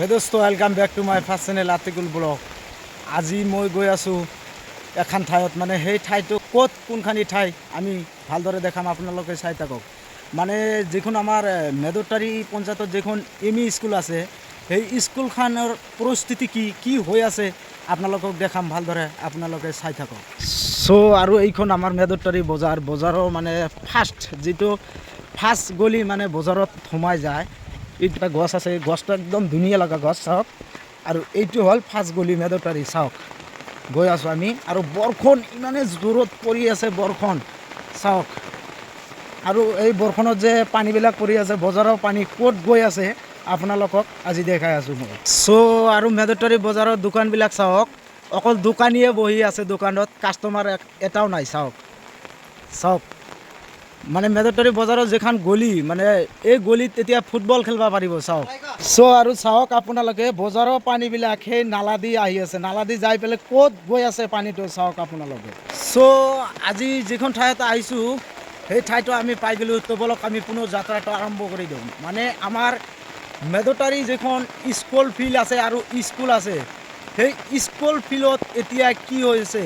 হে দোস্ত welcome back to my first channel article blog আজি মই গৈ আছোঁ এখন ঠাইত। মানে সেই ঠাইটো ক'ত কোনখানি ঠাই আমি ভালদৰে দেখাম আপোনালোকে চাই থাকক। মানে যিখন আমাৰ এ, মেদৰতাৰী পঞ্চায়তত যিখন এম ই স্কুল আছে সেই স্কুলখনৰ পৰিস্থিতি কি কি হৈ আছে আপোনালোকক দেখাম ভালদৰে আপোনালোকে চাই থাকক। চ' আৰু এইখন আমাৰ মেদৰতাৰী বজাৰ। বজাৰৰ মানে ফাৰ্ষ্ট যিটো ফাৰ্ষ্ট গলি মানে বজাৰত সোমাই যায় এইটো গছ আছে, গছটো একদম ধুনীয়া লগা গছ, চাওক। আৰু এইটো হ'ল ফাৰ্ষ্ট গলি মেদৰতাৰী চাওক। গৈ আছোঁ আমি। আৰু বৰষুণ ইমানে জোৰত পৰি আছে, বৰষুণ। চাওক। আৰু এই বৰষুণত যে পানীবিলাক পৰি আছে, বজাৰৰ পানী ক'ত গৈ আছে, আপোনালোকক আজি দেখাই আছোঁ মই। চ' আৰু মেদৰতাৰী বজাৰৰ দোকানবিলাক, চাওক। অকল দোকানীয়ে বহি আছে দোকানত কাষ্টমাৰ এটাও নাই, চাওক। চাওক। মানে মেদৰতাৰী বজাৰৰ যিখন গলি মানে এই গলিত এতিয়া ফুটবল খেলিব পাৰিব, চাওক। চ' আৰু চাওক আপোনালোকে বজাৰৰ পানীবিলাক সেই নালা দি আহি আছে। নালা দি যাই পেলাই ক'ত গৈ আছে পানীটো, চাওক আপোনালোকে। চ' আজি যিখন ঠাইত আহিছোঁ, সেই ঠাইটো আমি পাই গ'লোঁ, তো বলক আমি পুনৰ যাত্ৰাটো আৰম্ভ কৰি দিওঁ। মানে আমাৰ মেদতাৰী যিখন স্কুল ফিল্ড আছে আৰু স্কুল আছে, সেই স্কুল ফিল্ডত এতিয়া কি হৈছে?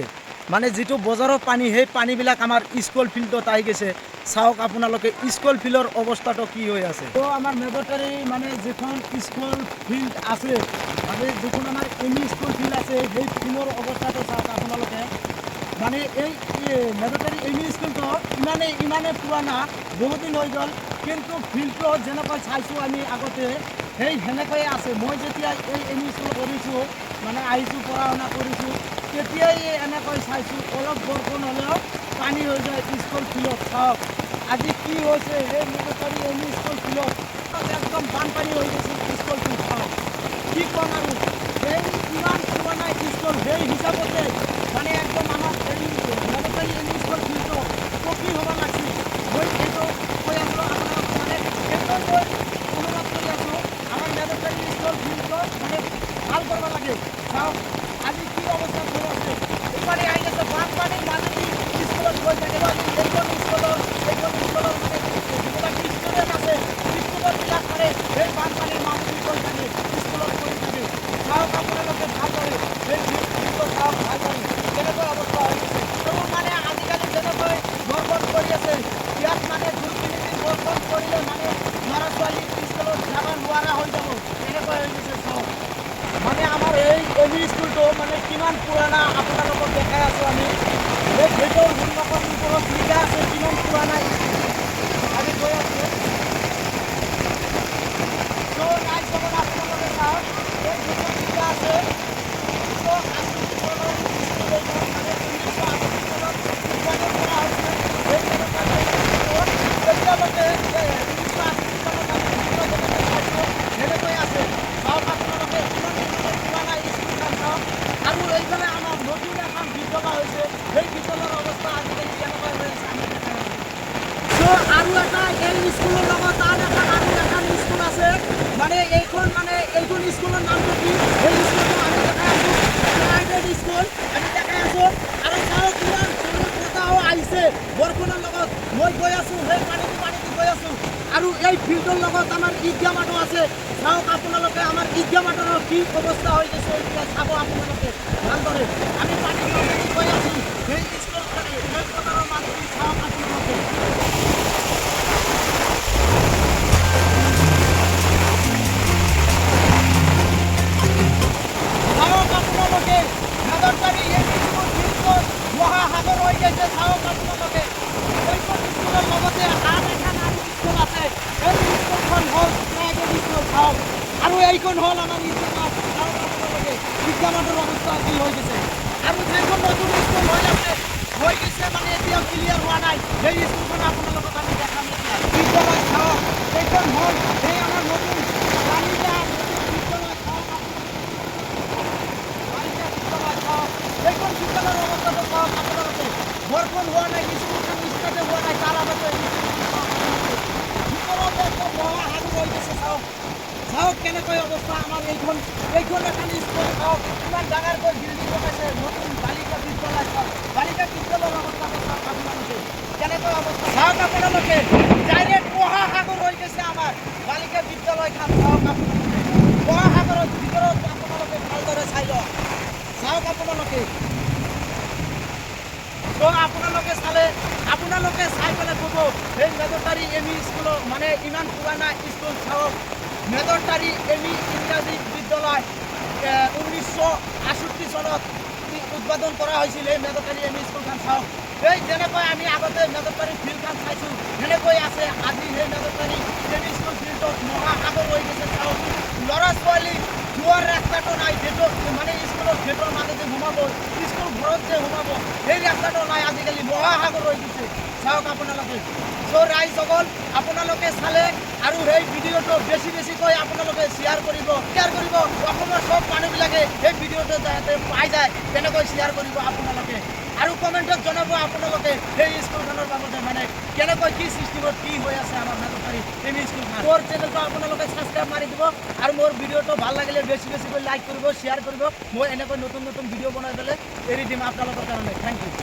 মানে যিটো বজাৰৰ পানী, সেই পানীবিলাক আমাৰ স্কুল ফিল্ডত আহি গৈছে। চাওক আপোনালোকে স্কুল ফিল্ডৰ অৱস্থাটো কি হৈ আছে। তো আমাৰ মেদতাৰী মানে যিখন স্কুল ফিল্ড আছে মানে যিখন আমাৰ এম স্কুল ফিল্ড আছে, সেই ফিল্ডৰ অৱস্থাটো চাওক আপোনালোকে। মানে এই মেদতাৰী এম স্কুলটো ইমানেই ইমানেই পুৰণা, বহুত দিন হৈ গ'ল। কিন্তু ফিল্ডটো যেনেকৈ চাইছোঁ আমি আগতে, সেই সেনেকৈয়ে আছে। মই যেতিয়া এই এম ই স্কুল কৰিছোঁ মানে আহিছোঁ পঢ়া শুনা কৰিছোঁ, তেতিয়াই এনেকৈ চাইছোঁ, অলপ বৰষুণ হ'লেও পানী হৈ যায় স্কুল ফিল্ডত চাওক। আজি কি হৈছে, সেই মেদতাৰী এম ই স্কুল ফিল্ডত একদম বানপানী হৈ গৈছে স্কুল ফিল্ড চাওক। কি ক'ম আৰু? সেই ইমান পুৰণা স্কুল সেই হিচাপতে মানে একদম আমাৰ এই মেদতাৰী এম ই স্কুল ফিল্ডটো পকী হ'ব লাগিছিল মই সেইটো কৈ আছোঁ আপোনাক মানে একদম মই অনুৰোধ কৰি আছোঁ আমাৰ মেদতাৰী স্কুল ফিল্ডটো মানে ভালো কৰিব লাগে চাওক আজি কি হৈ আছে? ইফালে আহি আছে বানপানী থাকে। এইখন স্কুলৰ এইখন স্কুলৰ মানে যিবিলাক আছে? মানে সেই ফিল্ডটো চাওক ভালদৰে কেনেকৈ অৱস্থা হৈ গৈছে আৰু মানে আজিকালি যেনেকৈ বৰষুণ পৰি আছে ইয়াত মানে দুই তিনিদিন বৰষুণ পৰিলে মানে ল'ৰা ছোৱালী স্কুলত যাব নোৱাৰা হৈ যাব এনেকৈ হৈ গৈছে চাওক মানে আমাৰ এই এম ই স্কুলটো মানে কিমান পুৰণা আপোনালোকক দেখাই আছোঁ আমি এই গেটৰ সন্মুখৰ ওপৰত লিখা আছে কিমান পুৰণা স্কুল আমি গৈ আছোঁ তো নাই খবৰ আপোনালোকে চাওক এই গেটত লিখা আছে ঊনৈছশ আশী চনৰ স্কুল এইখন মানে ঊনৈছশ আশী চনত উদ্বোধন কৰা হৈছে এই মেদতাৰী স্কুলখন এতিয়ালৈকে এই ঊনৈছশ আশী চনত আমি ভিতৰত যেনেকৈ চাইছোঁ সেনেকৈ আছে চাওক আপোনালোকে ইমান ইমান পুৰণা স্কুলখন চাওক আৰু এইফালে আমাৰ নতুন এখন বিদ্যালয় হৈছে সেই বিদ্যালয়ৰ অৱস্থা আজিকালি কেনেকুৱা হৈ আছে আমি দেখাই আছোঁ চ' আৰু এটা এই স্কুলৰ লগত আন এখন আৰু এখন স্কুল আছে মানে এইখন মানে এইখন স্কুলৰ নামটো কি সেই স্কুলটো আমি দেখাই আছোঁ প্ৰাইভেট স্কুল আমি দেখাই আছোঁ আৰু চাওক কিমান সৰু আহিছে বৰষুণৰ লগত মই গৈ আছোঁ, সেই পানীটো পানীটো গৈ আছোঁ। আৰু এই ফিল্ডৰ লগত আমাৰ ঈদগাহ মানুহ আছে। চাওক আপোনালোকে, আমাৰ ঈদগাহ মানুহৰ কি অৱস্থা হৈ গৈছে চাব আপোনালোকে। ভালদৰে। আমি এইখন হ'ল আমাৰ চাওক ইনকামাতৰ অৱস্থা কি হৈ গৈছে? আৰু নতুন স্কুল হৈ আছে, হৈ গৈছে মানে এতিয়াও ক্লিয়াৰ হোৱা নাই। সেই স্কুলখন আপোনালোকক আমি দেখাম বিদ্যালয় চাওক এইখন হ'ল এই আমাৰ নতুন নতুন বিদ্যালয় চাওক আপোনালোকে এইখন বিদ্যালয়ৰ অৱস্থাটো চাওক আপোনালোকে। বৰষুণ হোৱা নাই, স্কুলখন ষ্টাৰ্টে হোৱা নাই, তাৰ আগতে চাওক কেনেকৈ অৱস্থা আমাৰ এইখন এইখন এখন স্কুল চাওক ইমান ডাঙৰকৈ বিল্ডিং বনাইছে নতুন বালিকা বিদ্যালয় চাওক বালিকা বিদ্যালয়ৰ অৱস্থাটো চাওক আপোনালোকে কেনেকৈ অৱস্থা চাওক আপোনালোকে ডাইৰেক্ট মহাসাগৰ হৈ গৈছে আমাৰ বালিকা বিদ্যালয়খন চাওক আপোনালোকে মহাসাগৰৰ ভিতৰত আপোনালোকে ভালদৰে চাই লওক চাওক আপোনালোকে তো আপোনালোকে চালে আপোনালোকে চাই পেলাই ক'ব এই মেজৰটাৰী এম ই স্কুলৰ মানে ইমান পুৰণা স্কুল চাওক। মেজৰটাৰী এম ই ইংৰাজী বিদ্যালয় ঊনৈছশ আষষ্ঠি চনত উদ্বোধন কৰা হৈছিল এই মেজৰটাৰী এম স্কুলখন চাওক এই যেনেকৈ আমি আগতে মেজৰটাৰী ফিল্ডখন চাইছোঁ, সেনেকৈ আছে আজি সেই মেজৰটাৰী এম স্কুল ফিল্ডত মহাসাগৰ হৈ গৈছে চাওক ল'ৰা ছোৱালী যোৱাৰ ৰাস্তাটো নাই গেটত মানে স্কুলৰ গেটৰ মাজতে সোমাব স্কুল ঘৰত যে সোমাব, সেই ৰাস্তাটো নাই, আজিকালি মহা মহাসাগৰ হৈ গৈছে। চাওক আপোনালোকে। চ' ৰাইজসকল আপোনালোকে চালে আৰু সেই ভিডিঅ'টো বেছি বেছিকৈ আপোনালোকে শ্বেয়াৰ কৰিব শ্বেয়াৰ কৰিব। অসমৰ চব মানুহবিলাকে সেই ভিডিঅ'টো যাতে পাই যায়, তেনেকৈ শ্বেয়াৰ কৰিব আপোনালোকে। আৰু কমেণ্টত জনাব আপোনালোকে সেই স্কুলখনৰ বাবদে মানে কেনেকৈ কি চিষ্টেমত কি হৈ আছে আমাৰ মাজতাৰী এম স্কুলখন মোৰ চেনেলটো আপোনালোকে ছাবস্ক্ৰাইব মাৰি দিব আৰু মোৰ ভিডিঅ'টো ভালো লাগিলে বেছি বেছিকৈ লাইক কৰিব শ্বেয়াৰ কৰিব। মই এনেকৈ নতুন নতুন ভিডিঅ' বনাই পেলাই এৰি দিম আপোনালোকৰ কাৰণে। Thank you